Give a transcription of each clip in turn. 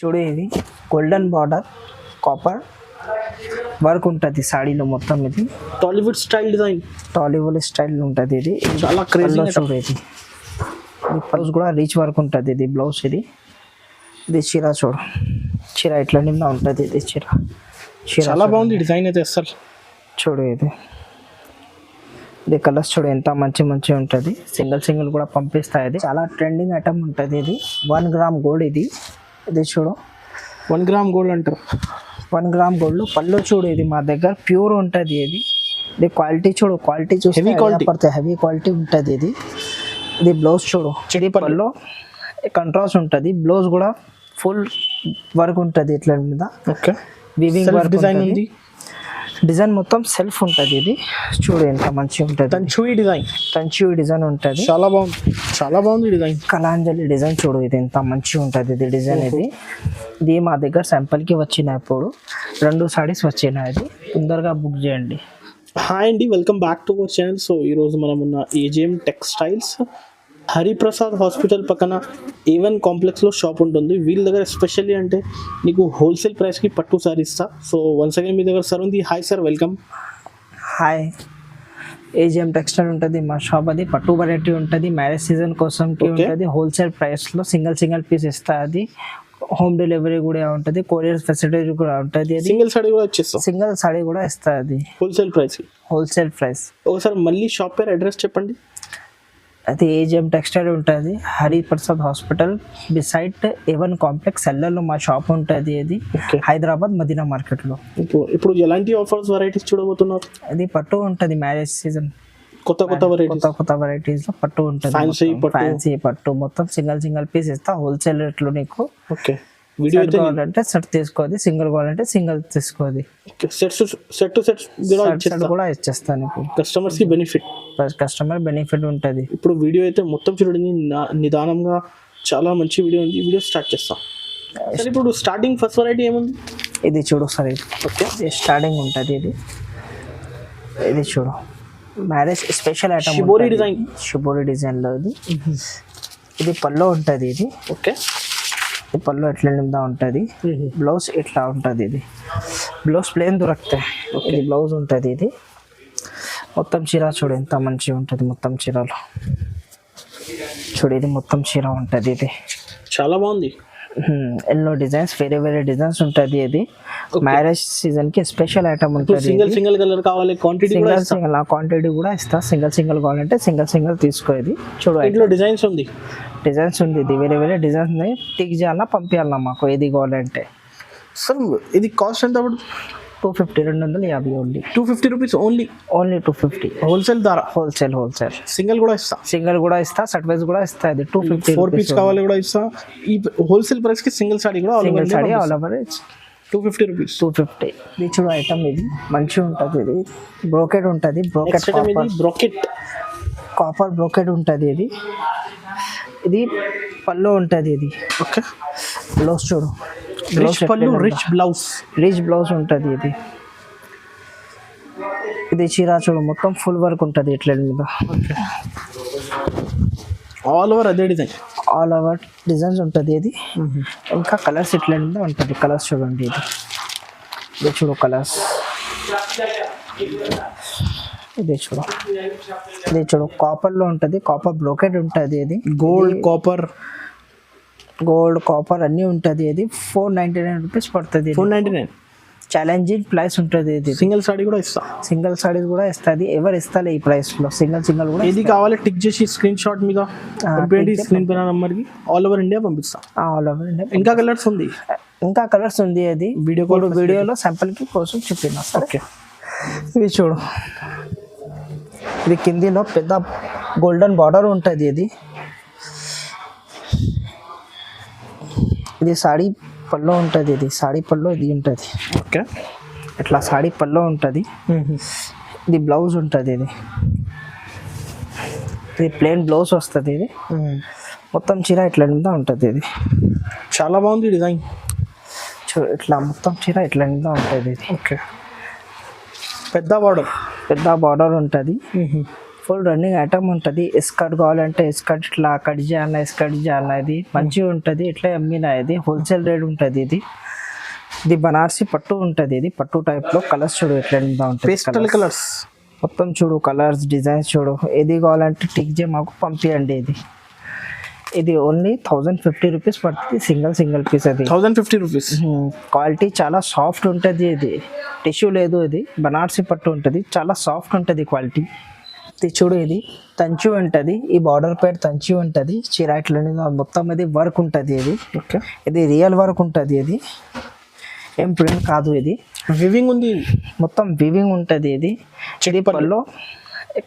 చూడు ఇది golden border copper work ఉంటుంది సాడీలో మొత్తం ఇది. Tollywood style design Tollywood style ఉంటుంది ఇది. చాలా గా చూడు ఇది. బ్లౌజ్ కూడా రీచ్ వర్క్ ఉంటుంది ఇది బ్లౌజ్ ఇది. ఇది చీర చూడు. చీర ఇట్లా నిన్న ఉంటుంది ఇది చీర. చీర చాలా. బాగుంది డిజైన్ అయితే అసలు చూడు ఇది. ఇది కలర్స్ చూడు ఎంత మంచి మంచి ఉంటుంది. సింగిల్ సింగిల్ కూడా పంపిస్తాయి ఇది. చాలా ట్రెండింగ్ ఐటమ్ ఉంటుంది ఇది. వన్ గ్రామ్ గోల్డ్ ఇది. ఇది చూడు. వన్ గ్రామ్ గోల్డ్ అంటారు. One gram gold. పళ్ళు చూడు ఇది మా దగ్గర ప్యూర్ ఉంటుంది ఇది. ఇది క్వాలిటీ చూడు క్వాలిటీ చూసి Heavy quality. పడితే హెవీ క్వాలిటీ ఉంటుంది ఇది. ఇది బ్లౌజ్ చూడు ఇది పళ్ళు. కంట్రాస్ట్ ఉంటుంది. బ్లౌజ్ కూడా ఫుల్ వర్క్ ఉంటుంది ఇట్లా మీద. ఓకే. వివింగ్ వర్క్ డిజైన్ ఉంది? డిజైన్ మొత్తం సెల్ఫ్ ఉంటుంది ఇది. చూడు ఎంత మంచిగా ఉంటుంది. తంచుయి డిజైన్ కంచి డిజైన్ ఉంటుంది. చాలా బాగుంది. చాలా బాగుంది డిజైన్ కళాంజలి డిజైన్ చూడు ఇది ఎంత మంచిగా ఉంటుంది ఇది డిజైన్ ఇది. ఇది మా దగ్గర శాంపుల్కి వచ్చినప్పుడు రెండు సారీస్ వచ్చినాయి ఇది. తొందరగా బుక్ చేయండి. హాయ్ అండి welcome back to our channel so ఈరోజు మనం ఉన్న ఏజిఎం టెక్స్టైల్స్ హరిప్రసాద్ హాస్పిటల్ పక్కన ఏవన్ కాంప్లెక్స్లో షాప్ ఉంటుంది. వీళ్ళ దగ్గర ఎస్పెషల్లీ అంటే నీకు హోల్సేల్ ప్రైస్కి పట్టు సారీ ఇస్తా. సో వన్స్ అగైన్ మీ దగ్గర సార్ ఉంది. Hi sir welcome hi AGM textile ఉంటుంది. మా షాప్ అది. పట్టు వెరైటీ ఉంటుంది. మ్యారేజ్ సీజన్ కోసం. ఉంటుంది. హోల్సేల్ ప్రైస్లో సింగిల్ సింగిల్ పీస్ ఇస్తా అది. హోమ్ డెలివరీ కూడా ఉంటుంది. కొరియర్ ఫెసిలిటీ కూడా ఉంటుంది సింగిల్ సారీ కూడా వచ్చేస్తాం సింగిల్ సారీ కూడా ఇస్తా అది. హోల్సేల్ ప్రైస్కి హోల్సేల్ ప్రైస్ ఒకసారి మళ్ళీ షాప్ పేరు అడ్రస్ చెప్పండి. అది ఏజిఎం టెక్స్టైల్ ఉంటుంది? Hariprasad hospital. Beside A one complex సెల్లర్లో మా షాప్ ఉంటుంది అది. హైదరాబాద్ మదీనా మార్కెట్లో. ఇప్పుడు ఇప్పుడు ఎలాంటి ఆఫర్స్ వెరైటీస్ చూడబోతున్నారు? అది పట్టు ఉంటుంది మ్యారేజ్ సీజన్ కొత్త కొత్త వెరైటీస్ కొత్త కొత్త varieties లో పట్టు ఉంటుంది. ఫ్యాన్సీ పట్టు. మొత్తం సింగిల్ సింగిల్ పీస్ ఇస్తా హోల్సేల్ రేట్లో నీకు? ఓకే. వీడియో సెట్ కావాలంటే సెట్ తీసుకోది సింగిల్ కావాలంటే సింగిల్ తీసుకోది. సెట్స్ సెట్ టు సెట్స్ కూడా సెట్ ఇచ్చేస్తా. కూడా ఇచ్చేస్తా నీకు కస్టమర్స్కి బెనిఫిట్ కస్టమర్ బెనిఫిట్ ఉంటుంది. ఇప్పుడు వీడియో అయితే మొత్తం చూడండి నిదానంగా చాలా మంచి వీడియో ఉంది. వీడియో స్టార్ట్ చేస్తాం. సరే ఇప్పుడు స్టార్టింగ్ ఫస్ట్ వెరైటీ ఏముంది? ఇది చూడు సరే. ఓకే. ఇది స్టార్టింగ్ ఉంటుంది ఇది. ఇది చూడు. Marriage special item shibori design shibori డిజైన్లో ఇది. ఇది పల్లో ఉంటుంది ఇది. ఓకే. పళ్ళు ఎట్లా నిందా ఉంటుంది? బ్లౌజ్ ఇట్లా ఉంటుంది ఇది? బ్లౌజ్ ప్లేన్ దొరుకుతాయి ఇది బ్లౌజ్ ఉంటుంది ఇది. మొత్తం చీర చూడు ఎంత మంచిగా ఉంటుంది మొత్తం చీరలో. చూడు ఇది మొత్తం చీర ఉంటుంది ఇది. చాలా బాగుంది. ఎల్లో డిజైన్స్ వేరే వేరే డిజైన్స్ ఉంటుంది ఇది. మ్యారేజ్ సీజన్కి స్పెషల్ ఐటమ్ ఉంటుంది సింగిల్ సింగిల్ కలర్ కావాలి క్వాంటిటీ కూడా సింగల్ సింగల్ ఆ క్వాంటిటీ కూడా ఇస్తా. సింగల్ సింగల్ కావాలంటే సింగల్ సింగల్ తీసుకో ఇది. చూడు ఇంట్లో డిజైన్స్ ఉంది. డిజైన్స్ ఉంది ఇది వేరే వేరే డిజైన్స్ టిక్ చేయాలన్నా పంపించాలన్నా మాకు? ఏది కావాలంటే. సార్ ఇది కాస్ట్ ఎంత అప్పుడు టూ ఫిఫ్టీ రెండు వందల యాభై only. Two fifty rupees only? Only two fifty. Wholesale ధర? Wholesale wholesale. సింగిల్ కూడా ఇస్తా? సింగిల్ కూడా ఇస్తా సెట్ వైజ్ కూడా ఇస్తా. ఇది టూ ఫిఫ్టీ ఫోర్ పీస్ కావాలి కూడా ఇస్తా. ఈ హోల్సేల్ ప్రైస్కి సింగిల్ సారీ కూడా single sari all over two fifty rupees. Two fifty. ఇది చూడు ఐటమ్ ఇది. మంచిగా ఉంటుంది ఇది. బ్రోకెడ్ ఉంటుంది. ఇది బ్రాకెట్. కాపర్ బ్రోకెడ్ ఉంటుంది ఇది. ఇది పళ్ళు ఉంటుంది ఇది. ఓకే. బ్లౌజ్ చూడు. రిచ్ పళ్ళు రిచ్ బ్లౌజ్ రిచ్ బ్లౌజ్ ఉంటుంది ఇది. ఇది చీర చూడు మొత్తం ఫుల్ వర్క్ ఉంటుంది ఇట్ల మీద. ఆల్ ఓవర్ అదే డిజైన్ ఆల్ ఓవర్ డిజైన్స్ ఉంటుంది ఇది. ఇంకా కలర్స్ ఇట్లా మీద ఉంటుంది. కలర్స్ చూడండి ఇది. ఇది చూడు కలర్స్ ఇది చూడు. ఇది చూడు కాపర్లో ఉంటుంది కాపర్ బ్రోకెడ్ ఉంటుంది ఇది. గోల్డ్ కాపర్ గోల్డ్ కాపర్ అన్నీ ఉంటుంది ఇది. ఫోర్ నైంటీ నైన్ రూపీస్ పడుతుంది four ninety nine challenging price ఉంటుంది ఇది. సింగిల్ సారీ కూడా ఇస్తా. సింగిల్ సారీస్ కూడా ఇస్తుంది. ఎవరు ఇస్తాలే ఈ ప్రైస్లో? సింగిల్ సింగిల్ కూడా ఏది కావాలి టిక్ చేసి స్క్రీన్ షాట్ మీద స్క్రీన్ పైన నంబర్కి ఆల్ ఓవర్ ఇండియా పంపిస్తా ఆల్ ఓవర్ ఇండియా ఇంకా కలర్స్ ఉంది? ఇంకా కలర్స్ ఉంది అది వీడియో ఇప్పుడు వీడియోలో కి కోసం చూపిన ఓకే ఇది చూడు. ఇది కిందిలో పెద్ద గోల్డెన్ బార్డర్ ఉంటుంది ఇది. ఇది సాడీ పల్లో ఉంటుంది ఇది. సాడీ పల్లో ఇది ఉంటుంది. ఓకే. ఇట్లా సాడీ పల్లో ఉంటుంది. ఇది బ్లౌజ్ ఉంటుంది ఇది. ఇది ప్లెయిన్ బ్లౌజ్ వస్తుంది ఇది. మొత్తం చీర ఇట్లా నిందా ఉంటుంది ఇది. చాలా బాగుంది డిజైన్. చూ ఇట్లా మొత్తం చీర ఇట్లా నిందా ఉంటుంది ఇది. ఓకే. పెద్ద బార్డర్. పెద్ద బార్డర్ ఉంటుంది. ఫుల్ రన్నింగ్ ఐటమ్ ఉంటుంది. ఎస్కట్ కావాలంటే ఎస్కట్ ఇట్లా కట్ చేయాలన్నా ఎస్కట్ చేయాలన్నా ఇది. మంచిగా ఉంటుంది. ఇట్లా అమ్మిన ఇది. హోల్సేల్ రేట్ ఉంటుంది ఇది. ఇది బనారసి పట్టు ఉంటుంది ఇది. పట్టు టైప్లో కలర్స్ చూడు ఎట్లా ఉంటుంది పేస్టల్. కలర్స్ మొత్తం చూడు కలర్స్ డిజైన్స్ చూడు. ఏది కావాలంటే టిక్ చే మాకు పంపించండి ఇది. ఇది ఓన్లీ థౌజండ్ ఫిఫ్టీ రూపీస్ పడుతుంది సింగిల్ సింగిల్ పీస్ అది. థౌజండ్ ఫిఫ్టీ రూపీస్ క్వాలిటీ చాలా సాఫ్ట్ ఉంటుంది ఇది. టిష్యూ లేదు ఇది బనారసి పట్టు ఉంటుంది. చాలా సాఫ్ట్ ఉంటుంది క్వాలిటీ ఇది చూడు ఇది తంచు ఉంటుంది. ఈ బార్డర్ పైన తంచు ఉంటుంది. చిరాయిట్లో మొత్తం ఇది వర్క్ ఉంటుంది ఇది. ఓకే ఇది రియల్ వర్క్ ఉంటుంది ఇది. ఏం ప్రింట్ కాదు ఇది. వివింగ్ ఉంది. మొత్తం వివింగ్ ఉంటుంది ఇది. పళ్ళు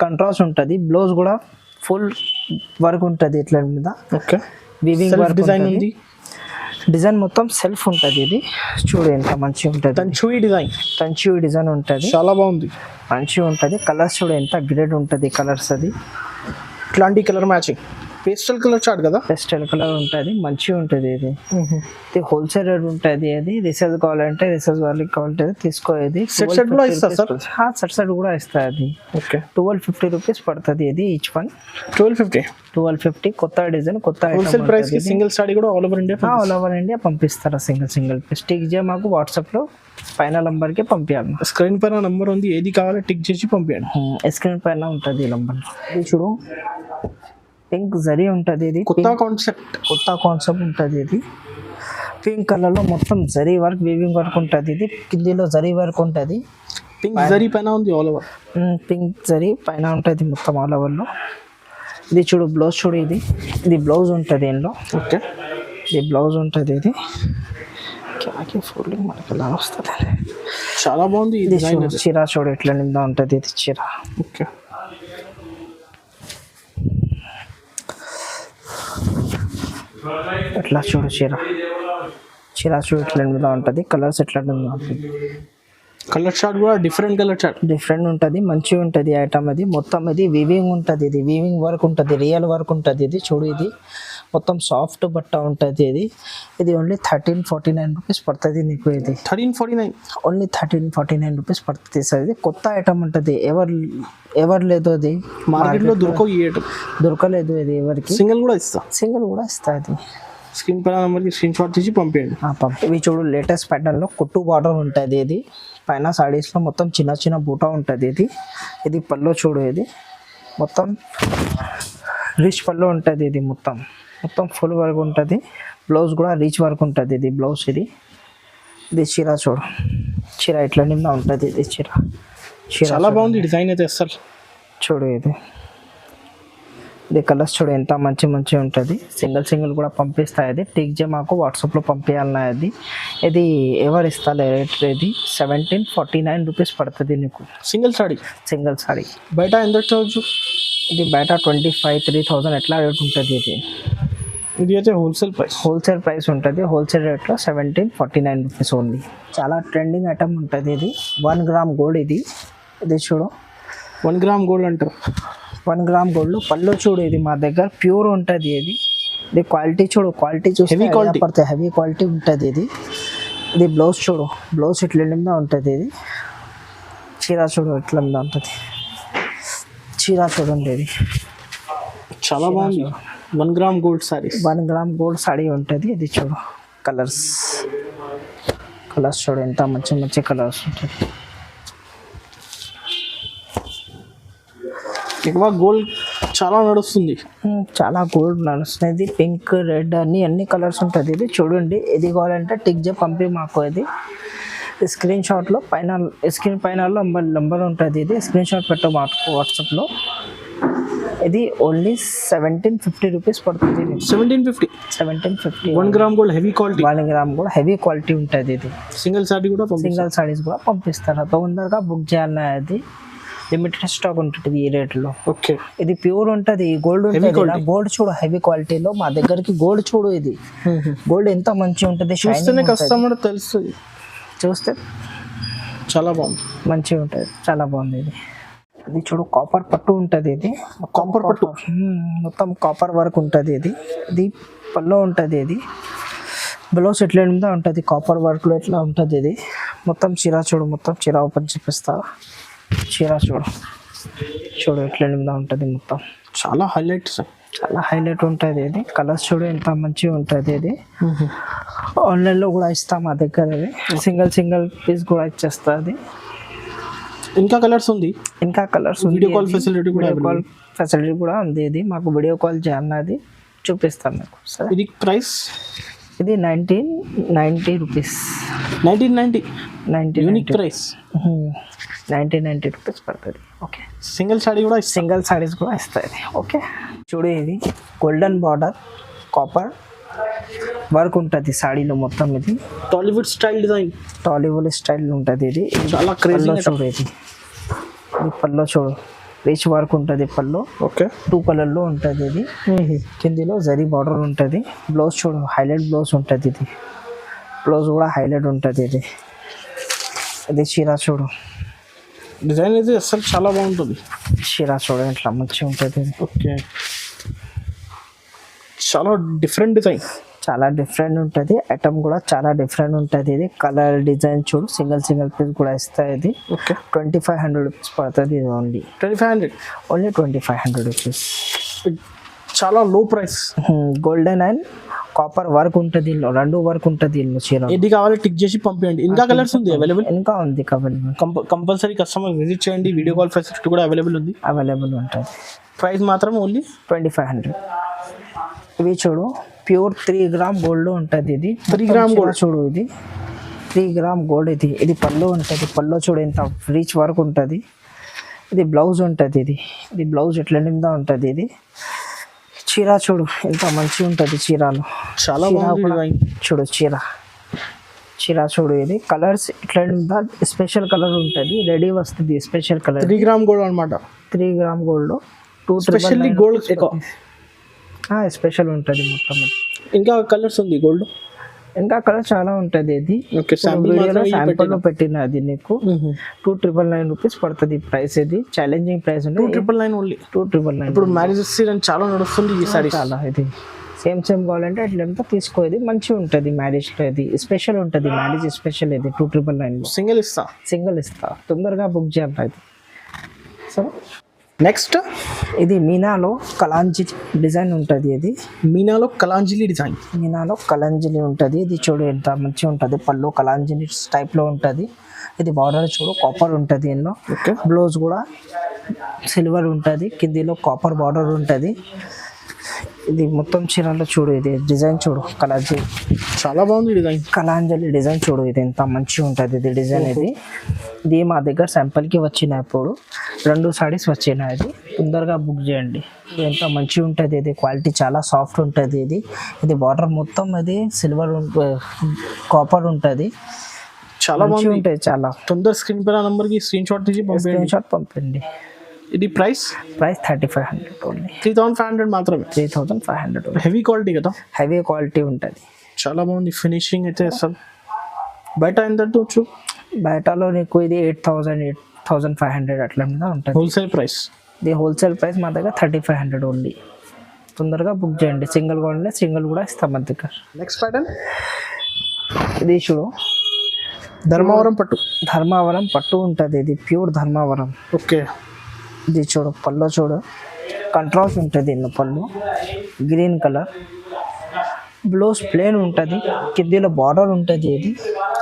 కంట్రాస్ట్ ఉంటుంది. బ్లౌజ్ కూడా ఫుల్ వర్క్ ఉంటుంది ఇట్లా మీద. ఓకే. వివింగ్ వర్క్ డిజైన్ ఉంది? డిజైన్ మొత్తం సెల్ఫ్ ఉంటుంది ఇది. చూడు ఎంత మంచిగా ఉంటుంది. తంచుయి డిజైన్ తంచి డిజైన్ ఉంటుంది. చాలా బాగుంది. మంచిగా ఉంటుంది. కలర్స్ చూడు ఎంత గ్రేడ్ ఉంటుంది కలర్స్ అది. ఇట్లాంటి colour matching pastel colour chart కదా? పెస్టల్ కలర్ ఉంటుంది మంచిగా ఉంటుంది ఇది. ఇది హోల్సేల్ రేట్ ఉంటుంది అది. రిసర్చ్ కావాలంటే రిసర్చ్ వాళ్ళకి కావాలంటే తీసుకోేది Set set కూడా ఇస్తా సార్? సెట్ సెట్ కూడా అది. ఓకే. ట్వెల్వ్ ఫిఫ్టీ రూపీస్ పడుతుంది ఇది each one twelve fifty twelve fifty కొత్త డిజైన్ కొత్త హోల్సేల్ ప్రైస్ సింగిల్ సాడీ కూడా all over India all over India పంపిస్తారా సింగిల్ సింగిల్ పీస్ టిక్ చే మాకు వాట్సాప్లో పైన నంబర్కి పంపించాలి స్క్రీన్ పైన నంబర్ ఉంది ఏది కావాలో టిక్ చేసి పంపించండి స్క్రీన్ పైన ఉంటుంది ఈ నంబర్ చూడు. పింక్ జరీ ఉంటుంది ఇది. కొత్త కాన్సెప్ట్ కొత్త కాన్సెప్ట్ ఉంటుంది ఇది. పింక్ కలర్లో మొత్తం జరీ వర్క్ వీవింగ్ వర్క్ ఉంటుంది ఇది. కిందిలో జరీ వర్క్ ఉంటుంది. పింక్ జరీ పైన ఉంది ఆల్ ఓవర్ పింక్ జరీ పైన ఉంటుంది మొత్తం ఆల్ ఓవర్లో ఇది చూడు బ్లౌజ్ చూడు ఇది. ఇది బ్లౌజ్ ఉంటుంది ఇందులో. ఓకే ఇది బ్లౌజ్ ఉంటుంది ఇది. కిరాకి ఫోల్డింగ్ మనకి ఎలా వస్తుంది. చాలా బాగుంది ఇది చీర చూడు ఎట్లా నిందా ఉంటుంది ఇది చీర. ఓకే ఎట్లా చూడు చీర? చీర చూడు ఎట్లా ఉంటుంది కలర్స్ ఎట్లా ఉంటుంది. కలర్ చార్ట్ కూడా డిఫరెంట్ కలర్ చార్ట్. డిఫరెంట్ ఉంటుంది మంచిగా ఉంటుంది ఐటమ్ అది. మొత్తం ఇది వీవింగ్ ఉంటుంది ఇది. వీవింగ్ వర్క్ ఉంటుంది రియల్ వర్క్ ఉంటుంది ఇది. చూడు ఇది. మొత్తం సాఫ్ట్ బట్ట ఉంటుంది ఇది. ఇది only thirteen forty nine rupees పడుతుంది నీకు ఇది. Thirteen forty nine? Only thirteen forty nine rupees పడుతుంది సార్ ఇది. కొత్త ఐటమ్ ఉంటుంది. ఎవరు ఎవరు లేదు అది. మార్కెట్లో దొరకవు ఈ ఐటమ్ దొరకలేదు ఇది ఎవరికి. సింగిల్ కూడా ఇస్తా. సింగిల్ కూడా ఇస్తుంది స్క్రీన్ పైన నెంబర్కి స్క్రీన్ షాట్ తీసి పంపించండి పంపి. ఇవి చూడు లేటెస్ట్ ప్యాటర్న్లో కుట్టు బార్డర్ ఉంటుంది ఇది. పైన సాడీస్లో మొత్తం చిన్న చిన్న బూట ఉంటుంది ఇది. ఇది పళ్ళు చూడు ఇది. మొత్తం రిచ్ పళ్ళు ఉంటుంది ఇది మొత్తం. మొత్తం ఫుల్ వర్క్ ఉంటుంది. బ్లౌజ్ కూడా రిచ్ వర్క్ ఉంటుంది ఇది బ్లౌజ్ ఇది. ఇది చీర చూడు. చీర ఇట్లా నిన్న ఉంటుంది ఇది చీర. చీర చాలా బాగుంది డిజైన్ అయితే అసలు చూడు ఇది. ఇది కలర్స్ చూడు ఎంత మంచి మంచి ఉంటుంది. సింగిల్ సింగిల్ కూడా పంపిస్తాయి ఇది. టిక్ జే మాకు వాట్సాప్లో పంపించాలన్నా ఇది. ఇది ఎవరు ఇస్తారు రేట్ ఇది? సెవెంటీన్ ఫార్టీ నైన్ రూపీస్ పడుతుంది నీకు. సింగిల్ సాడీ సింగిల్ సారీ బయట ఎంత చార్జ్ ఇది బయట ట్వంటీ ఫైవ్ త్రీ థౌజండ్ ఎట్లా రేట్ ఉంటుంది ఇది? ఇది అయితే హోల్సేల్ ప్రైస్ హోల్సేల్ ప్రైస్ ఉంటుంది. హోల్సేల్ రేట్లో seventeen forty nine rupees only చాలా ట్రెండింగ్ ఐటమ్ ఉంటుంది ఇది. వన్ గ్రామ్ గోల్డ్ ఇది. ఇది చూడు. వన్ గ్రామ్ గోల్డ్ అంటారు. వన్ గ్రామ్ గోల్డ్ పళ్ళు చూడు ఇది మా దగ్గర. ప్యూర్ ఉంటుంది ఇది. ఇది క్వాలిటీ చూడు. క్వాలిటీ చూసి Heavy quality. పడుతుంది హెవీ క్వాలిటీ ఉంటుంది ఇది. ఇది బ్లౌజ్ చూడు. బ్లౌజ్ ఇట్లా ఉంటుంది ఇది. చీర చూడు ఇట్లా ఉంటుంది. చీర చూడండి ఇది. చాలా బాగుంది. One gram gold saris one gram gold sari ఉంటుంది. ఇది చూడు. కలర్స్ కలర్స్ చూడు ఎంత మంచి మంచి కలర్స్ ఉంటుంది ఎక్కువ గోల్డ్ చాలా నడుస్తుంది. చాలా గోల్డ్ నడుస్తుంది. పింక్ రెడ్ అన్ని అన్ని కలర్స్ ఉంటుంది. ఇది చూడండి. ఇది కావాలంటే టిక్ చే పంపి మాకు ఇది. స్క్రీన్ షాట్లో పైన స్క్రీన్ పైన నంబర్ నెంబర్ ఉంటుంది. ఇది స్క్రీన్ షాట్ పెట్ట మాకు వాట్సాప్లో ఇది ఓన్లీ సెవెంటీన్ ఫిఫ్టీ రూపీస్ పడుతుంది seventeen fifty seventeen fifty one gram gold heavy quality one gram కూడా హెవీ క్వాలిటీ ఉంటుంది ఇది. సింగిల్ సారీ కూడా సింగిల్ సారీస్ కూడా పంపిస్తారు. తొందరగా బుక్ చేయాలన్నా అది లిమిటెడ్ స్టాక్ ఉంటుంది ఈ రేట్లో. ఓకే ఇది ప్యూర్ ఉంటుంది గోల్డ్ ఉంటుంది. గోల్డ్ చూడు హెవీ క్వాలిటీలో మా దగ్గరికి గోల్డ్ చూడు ఇది. గోల్డ్ ఎంత మంచిగా ఉంటుంది చూస్తేనే. కస్టమర్ తెలుస్తుంది. చూస్తే చాలా బాగుంది. మంచిగా ఉంటుంది చాలా బాగుంది ఇది. ఇది చూడు కాపర్ పట్టు ఉంటుంది ఇది. కాపర్ పట్టు. మొత్తం కాపర్ వర్క్ ఉంటుంది ఇది. ఇది పల్లో ఉంటుంది ఇది. బ్లౌజ్ ఎట్లా ఉందో ఉంటుంది. కాపర్ వర్క్లో ఎట్లా ఉంటుంది ఇది? మొత్తం చీర చూడు మొత్తం చీర ఓపెన్ చూపిస్తా. చీర చూడు. చూడు ఎట్లా నిండా ఉంటుంది మొత్తం. చాలా హైలైట్స్ చాలా హైలైట్ ఉంటుంది ఇది. కలర్స్ చూడు ఎంత మంచిగా ఉంటుంది ఇది. ఆన్లైన్లో కూడా ఇస్తాం మా దగ్గర ఇది. సింగిల్ సింగిల్ పీస్ కూడా ఇచ్చేస్తుంది ఇంకా కలర్స్ ఉంది. ఇంకా కలర్స్ Video call facility కూడా కాల్ ఫెసిలిటీ కూడా ఉంది ఇది. మాకు వీడియో కాల్ చేయాలన్నది చూపిస్తాం మీకు. సరే. ఇది ప్రైస్ ఇది nineteen ninety rupees nineteen ninety nineteen unique price nineteen ninety rupees పడుతుంది. ఓకే సింగిల్ సాడీ కూడా సింగిల్ సారీస్ కూడా ఇస్తాయి. ఓకే చూడు ఇది. గోల్డెన్ బార్డర్ కాపర్ వర్క్ ఉంటుంది సాడీలో మొత్తం ఇది. Tollywood style design Tollywood style ఉంటుంది ఇది. చాలా చూడు ఇది. ఇది పల్లో చూడు రిచ్ వర్క్ ఉంటుంది పల్లో ఓకే. టూ కలర్లో ఉంటుంది ఇది. కిందిలో జరీ బార్డర్ ఉంటుంది. బ్లౌజ్ చూడు హైలైట్ బ్లౌజ్ ఉంటుంది ఇది. బ్లౌజ్ కూడా హైలైట్ ఉంటుంది ఇది. ఇది చీర చూడు. డిజైన్ అయితే అసలు చాలా బాగుంటుంది. చీర చూడు ఇట్లా మంచిగా ఉంటుంది ఇది. ఓకే. చాలా డిఫరెంట్ డిజైన్ చాలా డిఫరెంట్ ఉంటుంది. ఐటమ్ కూడా చాలా డిఫరెంట్ ఉంటుంది. ఇది కలర్ డిజైన్ చూడు సింగిల్ సింగిల్ పీస్ కూడా ఇస్తాయి ఇది. Okay twenty five hundred rupees పడుతుంది ఇది only twenty five hundred only twenty five hundred rupees చాలా low price golden and copper work ఉంటుంది దీనిలో రెండు వర్క్ ఉంటుంది దీనిలో చీర ఏది కావాలి టిక్ చేసి పంపించండి ఇంకా కలర్స్ ఉంది అవైలబుల్ ఇంకా ఉంది కంపల్సరీ కస్టమర్ విజిట్ చేయండి. వీడియో కాల్ ఫెసిలిటీ కూడా అవైలబుల్ ఉంది. అవైలబుల్ ఉంటుంది. ప్రైస్ మాత్రం ఓన్లీ ట్వంటీ ఫైవ్ హండ్రెడ్ ఇవి చూడు. ప్యూర్ త్రీ గ్రామ్ గోల్డ్ ఉంటుంది ఇది. 3 గ్రామ్ చీర చూడు ఇది. త్రీ గ్రామ్ గోల్డ్ ఇది. ఇది పళ్ళు ఉంటుంది. పళ్ళు చూడు ఎంత రీచ్ వర్క్ ఉంటుంది. ఇది బ్లౌజ్ ఉంటుంది ఇది. ఇది బ్లౌజ్ ఎట్లా నిందా ఉంటుంది ఇది. చీర చూడు ఎంత మంచిగా ఉంటుంది చీరలో. చాలా చూడు చీర. చీర చూడు ఇది. కలర్స్ ఇట్లా స్పెషల్ కలర్ ఉంటుంది. రెడీ వస్తుంది special colour three gram gold అనమాట three gram gold two specially gold special ఉంటుంది మొత్తం. ఇంకా కలర్స్ ఉంది గోల్డ్ ఇంకా కలర్ చాలా ఉంటుంది ఇది. ఓకే శాంపుల్ వీడియోలో మాత్రం శాంపుల్లో పెట్టిన అది నీకు. టూ ట్రిపుల్ నైన్ రూపీస్ పడుతుంది ప్రైస్ ఇది. ఛాలెంజింగ్ ప్రైస్ టూ ఉంది triple nine only two triple nine ఇప్పుడు మ్యారేజ్ సీజన్ చాలా నడుస్తుంది ఈ సారీ చాలా ఇది. సేమ్ సేమ్ కావాలంటే అట్లా ఎంత తీసుకో. ఇది మంచిగా ఉంటుంది మ్యారేజ్లో ఇది. స్పెషల్ ఉంటుంది మ్యారేజ్ స్పెషల్ ఇది. టూ ట్రిపుల్ నైన్ సింగిల్ ఇస్తా? సింగిల్ ఇస్తా. తొందరగా బుక్ చేయాలి ఇది. సో నెక్స్ట్ ఇది మీనాలో కలాంజీ డిజైన్ ఉంటుంది ఇది. మీనాలో కలాంజిలి డిజైన్. మీనాలో కలంజిలి ఉంటుంది. ఇది చూడు ఎంత మంచిగా ఉంటుంది. పళ్ళు కలాంజిలి టైప్లో ఉంటుంది. ఇది బార్డర్ చూడు కాపర్ ఉంటుంది దీనిలో ఓకే బ్లౌజ్ కూడా సిల్వర్ ఉంటుంది. కిందిలో కాపర్ బార్డర్ ఉంటుంది. ఇది మొత్తం చీరలో చూడు ఇది డిజైన్ చూడు కలాంజలి చాలా బాగుంది డిజైన్. కలాంజలి డిజైన్ చూడు ఇది ఎంత మంచిగా ఉంటుంది ఇది డిజైన్ ఇది. ఇది మా దగ్గర శాంపుల్కి వచ్చినప్పుడు రెండు సారీస్ వచ్చినాయి ఇది? తొందరగా బుక్ చేయండి. ఇది ఎంత మంచిగా ఉంటుంది ఇది? క్వాలిటీ చాలా సాఫ్ట్ ఉంటుంది ఇది. ఇది బార్డర్ మొత్తం ఇది సిల్వర్ కాపర్ ఉంటుంది. చాలా మంచిగా ఉంటుంది చాలా. తొందర స్క్రీన్ పైన నంబర్కి స్క్రీన్ షాట్ తీసి స్క్రీన్ షాట్ పంపండి. ఇది price price thirty five hundred only three thousand five hundred మాత్రమే three thousand five hundred heavy quality కదా? హెవీ క్వాలిటీ ఉంటుంది. చాలా బాగుంది. ఫినిషింగ్ అయితే అసలు. బయట ఎంత బయటలో నీకు ఇది eight thousand eight thousand five hundred అట్లా మీద ఉంటుంది. Wholesale price? ఇది హోల్సేల్ ప్రైస్ మా దగ్గర థర్టీ ఫైవ్ హండ్రెడ్ ఓన్లీ. తొందరగా బుక్ చేయండి. సింగిల్ కావాలంటే సింగిల్ కూడా ఇస్తాం మన దగ్గర. నెక్స్ట్ ప్యాటర్న్ ఇది చూడు. ధర్మవరం పట్టు. ధర్మావరం పట్టు ఉంటుంది. ఇది ప్యూర్ ధర్మావరం. ఓకే. ఇది చూడు పళ్ళు చూడు. కంట్రాస్ట్ ఉంటుంది దీనిలో పళ్ళు. Green colour. బ్లౌజ్ ప్లేన్ ఉంటుంది. కిందిలో బార్డర్ ఉంటుంది ఇది.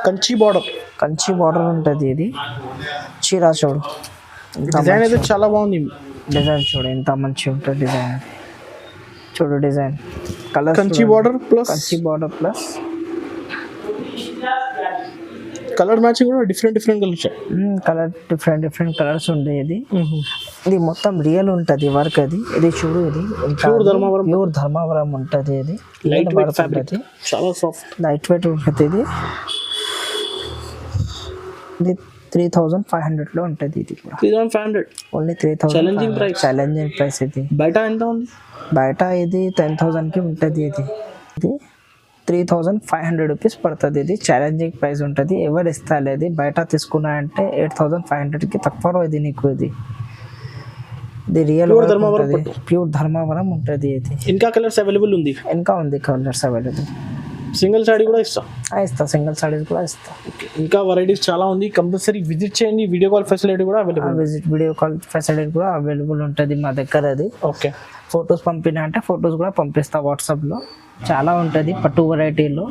కంచి బార్డర్ కంచి బార్డర్ ఉంటుంది ఇది. చీర చూడు. డిజైన్ అయితే చాలా బాగుంది. డిజైన్ చూడు ఎంత మంచిగా ఉంటుంది డిజైన్ చూడు design colour Kanchi border plus Kanchi border plus colour matching కూడా different different colours colour different different colours ఉంటాయి ఇది. ఇది మొత్తం రియల్ ఉంటుంది వర్క్ అది. ఇది చూడు ఇది. Pure ధర్మవరం. ప్యూర్ ధర్మవరం ఉంటుంది ఇది. లైట్ వెయిట్ ఫ్యాబ్రిక్ చాలా సాఫ్ట్ లైట్ వెయిట్ ఉంటుంది ఇది త్రీ థౌజండ్ ఫైవ్ హండ్రెడ్లో ఉంటుంది ఇది కూడా. Three thousand five hundred. Only three thousand Challenging price. Challenging price ఇది. బయట ఎంత ఉంది? బయట ఇది టెన్ థౌజండ్కి ఉంటుంది ఇది. ఇది three thousand five hundred rupees పడుతుంది ఇది. ఛాలెంజింగ్ ప్రైస్ ఉంటుంది. ఎవరు ఇస్తారు ఇది? బయట తీసుకున్నా అంటే ఎయిట్ థౌజండ్ ఫైవ్ హండ్రెడ్కి తక్కువ ఇది నీకు ఇది. ఇది రియల్ ధర్మవరం ప్యూర్ ధర్మవరం ఉంటుంది ఇది. ఇంకా కలర్స్ అవైలబుల్ ఉంది? ఇంకా ఉంది కలర్స్ అవైలబుల్ సింగిల్ సాడీ కూడా ఇస్తాం? ఇస్తా. సింగిల్ సారీస్ కూడా ఇస్తా. ఇంకా వెరైటీస్ చాలా ఉంది. కంపల్సరీ విజిట్ చేయండి. వీడియో కాల్ ఫెసిలిటీ కూడా available visit video call facility కూడా అవైలబుల్ ఉంటుంది మా దగ్గర అది. ఓకే ఫొటోస్ పంపిన అంటే ఫొటోస్ కూడా పంపిస్తా వాట్సాప్లో చాలా ఉంటుంది పట్టు వెరైటీలో